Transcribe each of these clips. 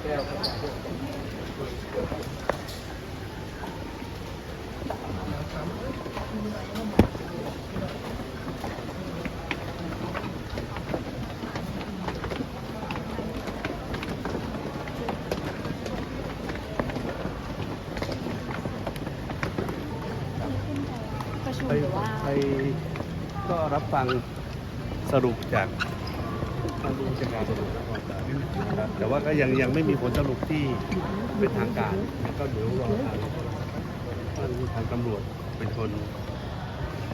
ไปไปก็รับฟังสรุปจาก ท่านผู้บัญชาการตำรวจนครบาลนะครับแต่ว่าก็ยังยังไม่มีผลสรุปที่เป็นทางการก็เดี๋ยวรอทางทางทางตำรวจเป็นคน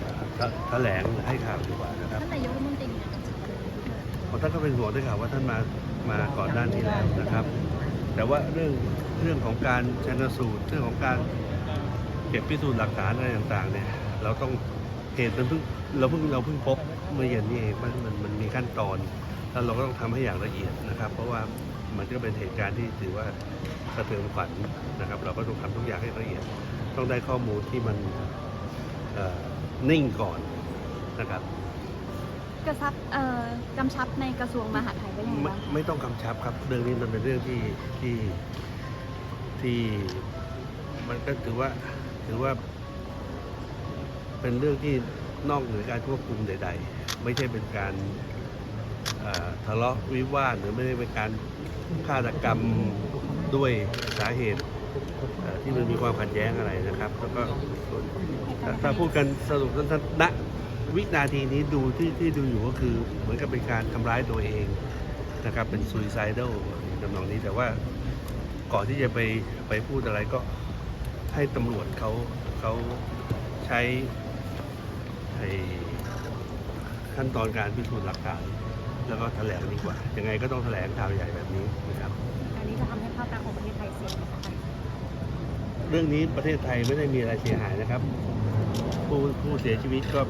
เอ่อแถแถลงให้ข่าวดีกว่านะครับท่านนายกรัฐมนตรีเพราะท่านก็เป็นห่วงด้วยข่าวว่าท่านมามาก่อนหน้านี้แล้วนะครับ แต่ว่าเรื่องเรื่องของการชันสูตรเรื่องของการเก็บพิสูจน์หลักฐานอะไรต่างๆเนี่ยเราต้องเหตุมันเพิ่งเราเพิ่งเราเพิ่งพบเมื่อเย็นนี้เองมันมันมันมีขั้นตอน แล้วเราก็ต้องทำให้อย่างละเอียดนะครับ เพราะว่ามันก็เป็นเหตุการณ์ที่ถือว่าสะเทือนขวัญนะครับ เราก็ต้องทำทุกอย่างให้ละเอียด ต้องได้ข้อมูลที่มันเอ่อนิ่งก่อนนะครับกระซับเอ่อกำชับในกระทรวงมหาดไทยไว้ยังไงไม่บ้างคะไม่ต้องกำชับครับ เรื่องนี้มันเป็นเรื่องที่ที่ที่มันก็ถือว่าถือว่า เป็นเรื่องที่นอกเหนือการควบคุมใด ๆ ไม่ใช่เป็นการเอ่อ ทะเลาะวิวาทหรือไม่ได้เป็นการฆาตกรรมด้วยสาเหตุที่มันมีความขัดแย้งอะไรนะครับ แล้วก็ส่ถ้าพูดกันสรุปสั้นๆณวินาทีนี้ดูที่ที่ดูอยู่ก็คือเหมือนกับเป็นการทำร้ายตัวเองนะครับเป็น suicidal ทำนองนี้แต่ว่าก่อนที่จะไปไปพูดอะไรก็ให้ตำรวจเขาเขาใช้ขั้นตอนการพิสูจน์หลักฐาน แล้วก็แถลงดีกว่า ยังไงก็ต้องแถลงข่าวใหญ่แบบนี้นะครับ อันนี้จะทำให้ภาพลักษณ์ของประเทศไทยเสียไหมคะเรื่องนี้ประเทศไทยไม่ได้มีอะไรเสียหายนะครับ ผู้ผู้เสียชีวิตก็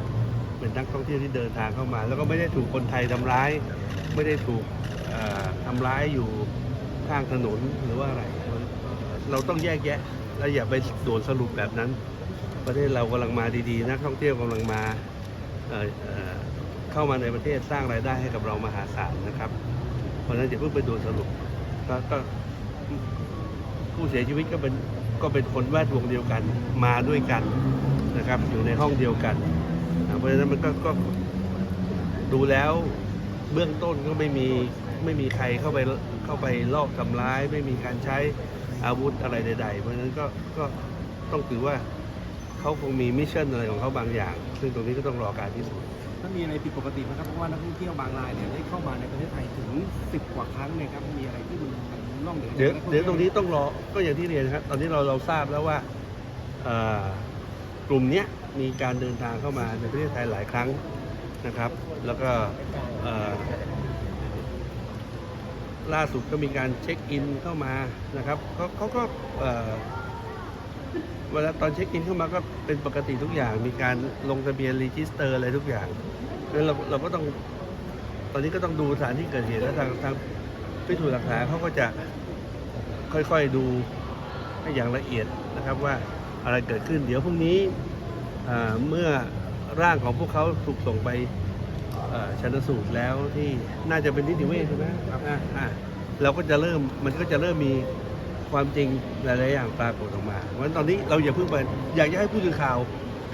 เป็นนักท่องเที่ยวที่เดินทางเข้ามา แล้วก็ไม่ได้ถูกคนไทยทำร้าย ไม่ได้ถูกเอ่อทำร้ายอยู่ข้างถนนหรือว่าอะไร เราต้องแยกแยะและอย่าไปด่วนสรุปแบบนั้น ประเทศเรากำลังมาดีๆ นักท่องเที่ยวกำลังมา เข้ามาในประเทศสร้างรายได้ให้กับเรามหาศาลนะครับ เพราะฉะนั้นอย่าเพิ่งไปด่วนสรุปก็ก็ผู้เสียชีวิตก็เป็นก็เป็นคนแวดวงเดียวกันมาด้วยกันนะครับ อยู่ในห้องเดียวกัน เพราะฉะนั้นมันก็ก็ดูแล้วเบื้องต้นก็ไม่มีไม่มีใครเข้าไปเข้าไปลอบทำร้าย ไม่มีการใช้อาวุธอะไรใด ๆ เพราะฉะนั้นก็ก็ต้องถือว่าเขาคงมีมิชชั่นอะไรของเขาบางอย่าง ซึ่งตรงนี้ก็ต้องรอการพิสูจน์ ถ้ามีอะไรผิดปกติไหมครับเพราะว่านักท่องเที่ยวบางรายเนี่ยได้เข้ามาในประเทศไทยถึง 10 กว่าครั้งเนี่ยครับมีอะไรที่มันล่องเหนือเดี๋ยวจากนักท่อเดี๋ยวตรงนี้ที่ต้องรอก็อย่างที่เรียนนะครับตอนนี้เราเราทราบแล้วว่าเอ่อกลุ่มเนี้ยมีการเดินทางเข้ามาในประเทศไทยหลายครั้งนะครับ แล้วก็เอ่อล่าสุดก็มีการเช็คอินเข้ามานะครับเขาเขาก็เอ่อ เวลาตอนเช็คอินเข้ามาก็เป็นปกติทุกอย่าง มีการลงทะเบียนรีจิสเตอร์อะไรทุกอย่างแล้วเราเราก็ต้อง ตอนนี้ก็ต้องดูสถานที่เกิดเหตุแล้วทางทางพิสูจน์หลักฐานเขาก็จะค่อยๆดูให้อย่างละเอียดนะครับว่าอะไรเกิดขึ้น เดี๋ยวพรุ่งนี้เมื่อร่างของพวกเขาถูกส่งไปชันสูตรแล้วที่น่าจะเป็นนิติเวชใช่ไหมครับอ่าเราก็จะเริ่มมันก็จะเริ่มมี ความจริงหลายๆอย่างปรากฏออกมาเพราะฉะนั้นตอนนี้เราอย่าเพิ่งไปอยากจะให้ผู้สื่อข่าว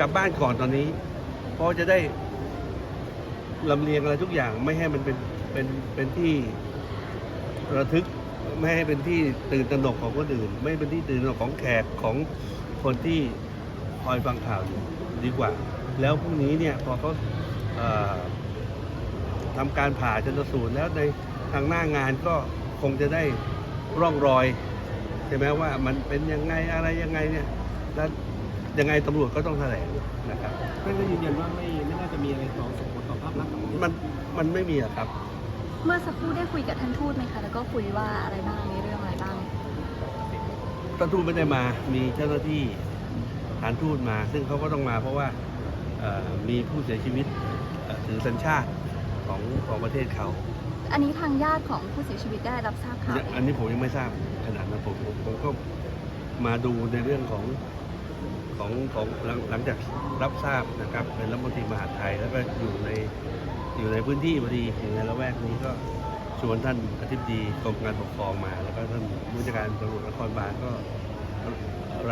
กลับบ้านก่อนตอนนี้ เพราะจะได้ลำเลียงอะไรทุกอย่างไม่ให้มันเป็นเป็นเป็นที่ระทึกไม่ให้เป็นที่ตื่นตระหนกของคนอื่น ไม่ให้เป็นที่ตื่นตระหนกของแขกของคนที่คอยฟังข่าวอยู่ดีกว่า แล้วพรุ่งนี้เนี่ยพอเขาเอ่อทำการผ่าชนสูตรแล้วในทางหน้างานก็คงจะได้ร่องรอย ช่ไหมว่ามันเป็นยังไงอะไรยังไงเนี่ยแล้วยังไงตำรวจก็ต้องแถลงนะครับท่านก็ยืนยันว่าไม่ไม่น่าจะมีอะไรต่อส่งผลต่อภาพลักษณ์ของประเทศ มันมันไม่มีอะครับ เมื่อสักครู่ได้คุยกับท่านทูตไหมคะ แล้วก็คุยว่าอะไรบ้างในเรื่องอะไรบ้าง ท่านทูตไม่ได้มา มีเจ้าหน้าที่ฐานทูตมา ซึ่งเขาก็ต้องมาเพราะว่าเอ่อมีผู้เสียชีวิตเอ่อถือสัญชาติของของประเทศเขา อันนี้ทางญาติของผู้เสียชีวิตได้รับทราบข่าวอันนี้ผมยังไม่ทราบขนาดนั้นผมผมก็มาดูในเรื่องของของของหลังหลังจากรับทราบนะครับเป็นรัฐมนตรีมหาดไทยแล้วก็อยู่ในอยู่ในพื้นที่พอดีอยู่ในละแวกนี้ก็ชวนท่านอธิบดีกรมการปกครองมา แล้วก็ท่านผู้จัดการตำรวจนครบาลก็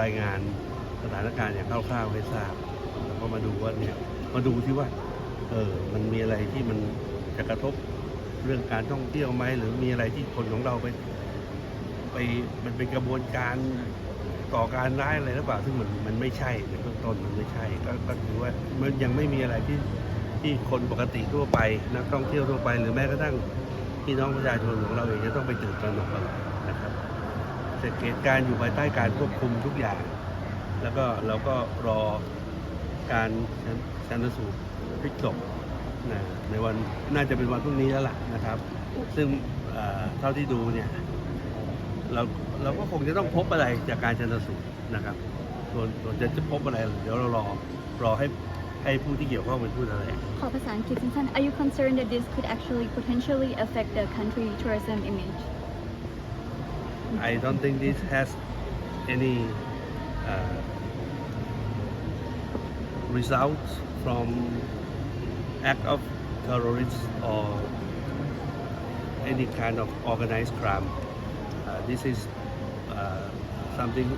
รายงานสถานการณ์อย่างคร่าวๆให้ทราบแล้วก็มาดูว่าเนี่ยมาดูที่ว่าเออมันมีอะไรที่มันจะกระทบ เรื่องการท่องเที่ยวไหมหรือมีอะไรที่คนของเราไปไปมันเป็นกระบวนการก่อการร้ายอะไรหรือเปล่าซึ่งมันมันไม่ใช่ในเบื้องต้นมันไม่ใช่ก็ก็ถือว่ามันยังไม่มีอะไรที่ที่คนปกติทั่วไปนักท่องเที่ยวทั่วไป หรือแม้กระทั่งพี่น้องประชาชนของเราเองจะต้องไปตื่นตระหนกอะไรนะครับแต่เหตุการณ์อยู่ภายใต้การควบคุมทุกอย่าง แล้วก็เราก็รอการชันสูตรพลิกศพ นะในวันน่าจะเป็นวันพรุ่งนี้แล้วล่ะนะครับ ซึ่งเอ่อเท่าที่ดูเนี่ยเราเราก็คงจะต้องพบอะไรจากการชันสูตรนะครับส่วนส่วนจะจะพบอะไร เดี๋ยวเรารอรอให้ให้ผู้ที่เกี่ยวข้องเป็นผู้แถลงขอภาษาอังกฤษสั้นๆ Are you concerned that this could actually potentially affect the country tourism image I don't think this has any uh, results from act of terrorists or any kind of organized crime. Uh, this is uh, something.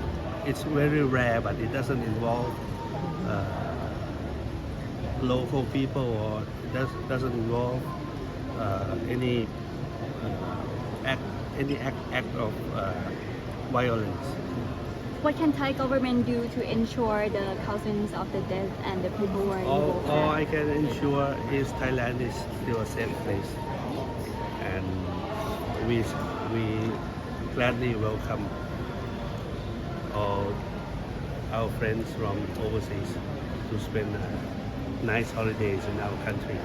It's very rare, but it doesn't involve uh, local people or does, doesn't involve uh, any uh, act any act, act of uh, violence. What can Thai government do to ensure the thousands of the dead and the people who are All, involved? all I can ensure is Thailand is still a safe place, and we we gladly welcome all our friends from overseas to spend uh, nice holidays in our country.